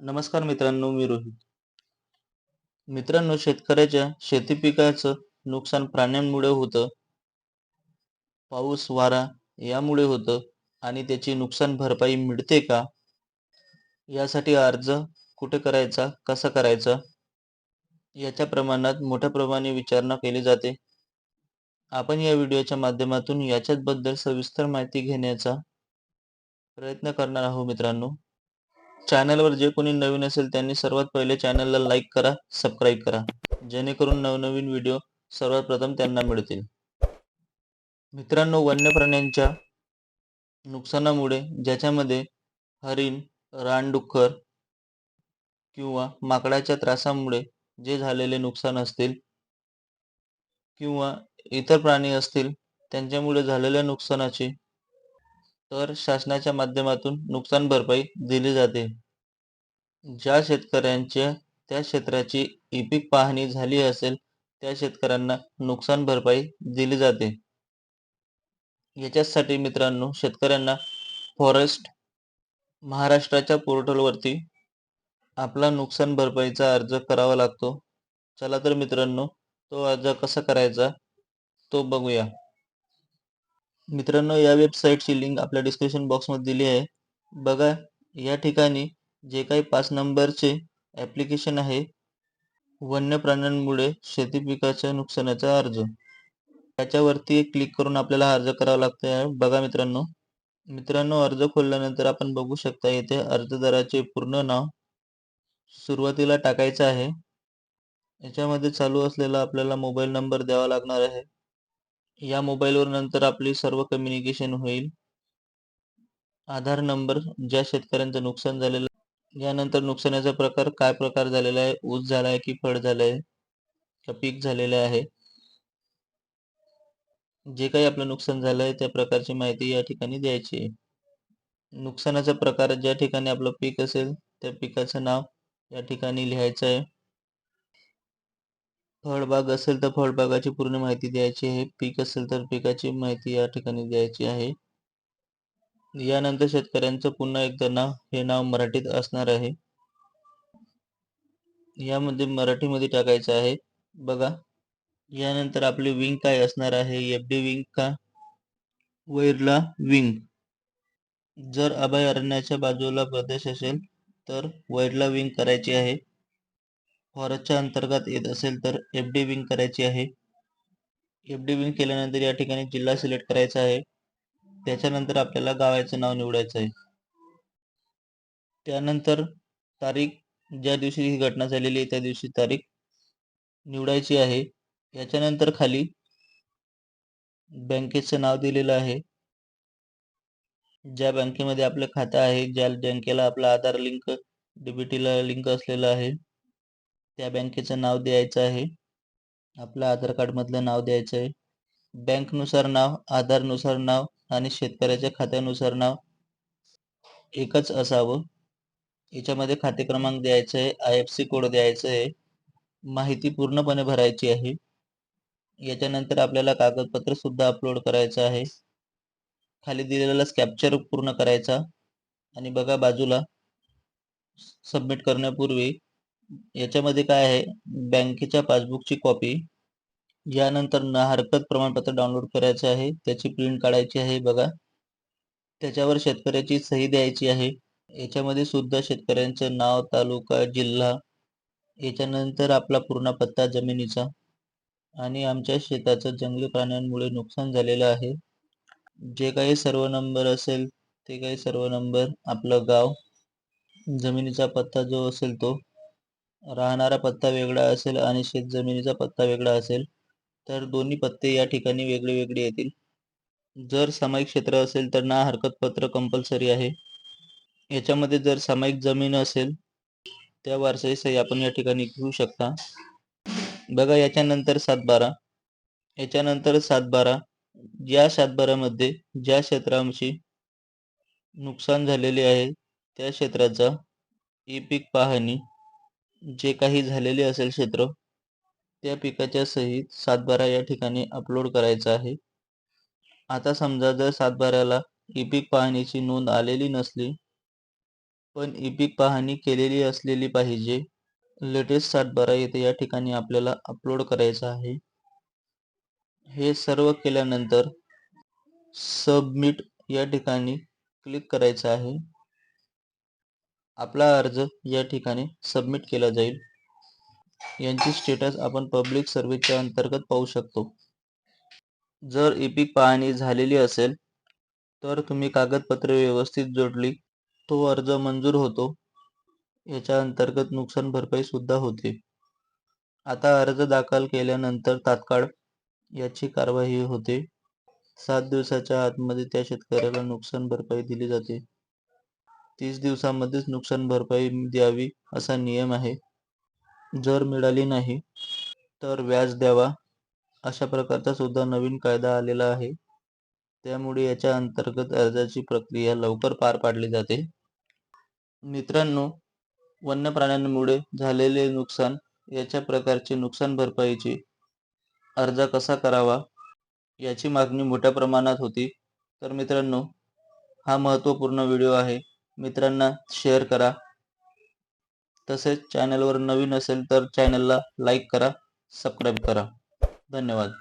नमस्कार मित्रांनो मी रोहित. मित्रांनो शेतकऱ्याच्या शेती पिकाचं नुकसान प्राण्यांमुळे होतं पाऊस वारा यामुळे होतं आणि त्याची नुकसान भरपाई मिळते का? यासाठी अर्ज कुठे करायचा कसा करायचा? याच्या प्रमाणात मोठ्या प्रमाणे विचारणा केली जाते. आपण या व्हिडिओच्या माध्यमातून याच्याबद्दल सविस्तर माहिती घेण्याचा प्रयत्न करणार आहोत मित्रांनो. चॅनलवर जे कोणी नवीन असेल त्यांनी सर्वात पहिले चॅनलला लाईक करा सबस्क्राईब करा. जेणेकरून नवनवीन व्हिडिओ सर्वात प्रथम त्यांना मिळतील. मित्रांनो वन्य प्राण्यांच्या नुकसानामुळे ज्याच्यामध्ये हरिण रानडुक्कर किंवा माकडाच्या त्रासामुळे जे झालेले नुकसान असतील किंवा इतर प्राणी असतील त्यांच्यामुळे झालेल्या नुकसानाची तर शासनाच्या माध्यमातून नुकसान भरपाई दिली जाते. ज्या शेतकऱ्यांच्या त्या क्षेत्राची ई पीक पाहणी झाली असेल त्या शेतकऱ्यांना नुकसान भरपाई दिली जाते. याच्यासाठी मित्रांनो शेतकऱ्यांना फॉरेस्ट महाराष्ट्राच्या पोर्टलवरती आपला नुकसान भरपाईचा अर्ज करावा लागतो. चला तर मित्रांनो तो अर्ज कसा करायचा तो बघूया. मित्रांनो या वेबसाईटची लिंक आपल्या डिस्क्रिप्शन बॉक्समध्ये दिली आहे. बघा या ठिकाणी जे काही पाच नंबरचे ॲप्लिकेशन आहे वन्य प्राण्यांमुळे शेती पिकाच्या नुकसानाचा अर्ज. त्याच्यावरती क्लिक करून आपल्याला अर्ज करावा लागतो आहे बघा मित्रांनो मित्रांनो अर्ज खोलल्यानंतर आपण बघू शकता येथे अर्जदाराचे पूर्ण नाव सुरुवातीला टाकायचं आहे. याच्यामध्ये चालू असलेला आपल्याला मोबाईल नंबर द्यावा लागणार आहे. या मोबाईलवर नंतर आपली सर्व कम्युनिकेशन होईल. आधार नंबर ज्या शेतकऱ्यांचं नुकसान झालेलं यानंतर नुकसानाचा प्रकार काय प्रकार झालेला आहे ऊस झाला आहे की फळ झालं आहे का पीक झालेलं आहे. जे काही आपलं नुकसान झालं आहे त्या प्रकारची माहिती या ठिकाणी द्यायची आहे. नुकसानाचा प्रकार ज्या ठिकाणी आपलं पीक असेल त्या पिकाचं नाव या ठिकाणी लिहायचं आहे. फळबाग असेल तर फळबागाची पूर्ण माहिती द्यायची आहे. पीक असेल तर पिकाची माहिती या ठिकाणी द्यायची आहे. यानंतर शेतकऱ्यांचं पुन्हा एकदा नाव हे नाव मराठीत असणार आहे. यामध्ये मराठीमध्ये टाकायचं आहे. बघा. यानंतर आपली विंग काय असणार आहे? एफ डी विंग का? वैरला विंग. जर अभयारण्याच्या बाजूला प्रदेश असेल तर वैरला विंग करायची आहे. फॉरेस्टच्या अंतर्गत येत असेल तर एफ डी विंग करायची आहे. एफ डी विंग केल्यानंतर या ठिकाणी जिल्हा सिलेक्ट करायचा आहे. त्याच्यानंतर आपल्याला गावाचं नाव निवडायचं आहे. त्यानंतर तारीख ज्या दिवशी ही घटना झालेली आहे त्या दिवशी तारीख निवडायची आहे. याच्यानंतर खाली बँकेचं नाव दिलेलं आहे. ज्या बँकेमध्ये आपलं खातं आहे ज्या बँकेला आपला आधार लिंक डीबीटीला लिंक असलेलं आहे. त्या बँकेचं नाव द्यायचं आहे. आपलं आधार कार्डमधलं नाव द्यायचं आहे. बँकनुसार नाव आधारनुसार नाव आणि शेतकऱ्याच्या खात्यानुसार नाव एकच असावं. याच्यामध्ये खाते क्रमांक द्यायचं आहे आय एफ सी कोड द्यायचं आहे. माहिती पूर्णपणे भरायची आहे. याच्यानंतर आपल्याला कागदपत्र सुद्धा अपलोड करायचं आहे. खाली दिलेला स्कॅप्चर पूर्ण करायचा. आणि बघा बाजूला सबमिट करण्यापूर्वी याच्यामध्ये काय आहे? बँकेच्या पासबुकची कॉपी. यानंतर न हरकत प्रमाणपत्र डाउनलोड करायचं आहे. त्याची प्रिंट काढायची आहे बघा. त्याच्यावर शेतकऱ्याची सही द्यायची आहे. याच्यामध्ये सुद्धा शेतकऱ्यांचं नाव तालुका जिल्हा याच्यानंतर आपला पूर्ण पत्ता जमिनीचा आणि आमच्या शेताचं जंगली प्राण्यांमुळे नुकसान झालेलं आहे. जे काही सर्व नंबर असेल ते काही सर्व नंबर आपलं गाव जमिनीचा पत्ता जो असेल तो राहणारा पत्ता वेगळा असेल आणि शेत जमिनीचा पत्ता वेगळा असेल तर दोन्ही पत्ते या ठिकाणी वेगळे वेगळे येतील. जर सामायिक क्षेत्र असेल तर ना हरकत पत्र कंपल्सरी आहे. याच्यामध्ये जर सामायिक जमीन असेल त्या वारसाई सही आपण या ठिकाणी घेऊ शकता. बघा याच्यानंतर सातबारा. याच्यानंतर सातबारा. या सातबारामध्ये ज्या क्षेत्रांशी नुकसान झालेले आहे त्या क्षेत्राचा ई पीक पाहणी जे काही झालेले असेल क्षेत्र त्या पिकाच्या सहित सातबारा या ठिकाणी अपलोड करायचा आहे. आता समजा जर सातबाऱ्याला ई पीक पाहणीची नोंद आलेली नसली पण ई पीक पाहणी केलेली असलेली पाहिजे लेटेस्ट सातबारा येथे या ठिकाणी आपल्याला अपलोड करायचं आहे. हे सर्व केल्यानंतर सबमिट या ठिकाणी क्लिक करायचं आहे. आपला अर्ज या ठिकाणी सबमिट केला जाईल. यांची स्टेटस आपण पब्लिक सर्व्हिसच्या अंतर्गत पाहू शकतो. जर ई पीक पाहणी झालेली असेल तर तुम्ही कागदपत्रे व्यवस्थित जोडली तो अर्ज मंजूर होतो. याच्या अंतर्गत नुकसान भरपाई सुद्धा होते. आता अर्ज दाखल केल्यानंतर तात्काळ याची कारवाई होते. सात दिवसाच्या आतमध्ये त्या शेतकऱ्याला नुकसान भरपाई दिली जाते. तीस दिवसामध्येच नुकसान भरपाई द्यावी असा नियम आहे. जर मिळाली नाही तर व्याज द्यावा अशा प्रकारचा सुद्धा नवीन कायदा आलेला आहे. त्यामुळे याच्या अंतर्गत अर्जाची प्रक्रिया लवकर पार पाडली जाते. मित्रांनो वन्य प्राण्यांमुळे झालेले नुकसान याच्या प्रकारचे नुकसान भरपाईची अर्ज कसा करावा याची मागणी मोठ्या प्रमाणात होती. तर मित्रांनो हा महत्त्वपूर्ण व्हिडिओ आहे. मित्रांना शेअर करा. तसेच चॅनलवर नवीन असेल तर चॅनलला लाईक करा सबस्क्राईब करा. धन्यवाद.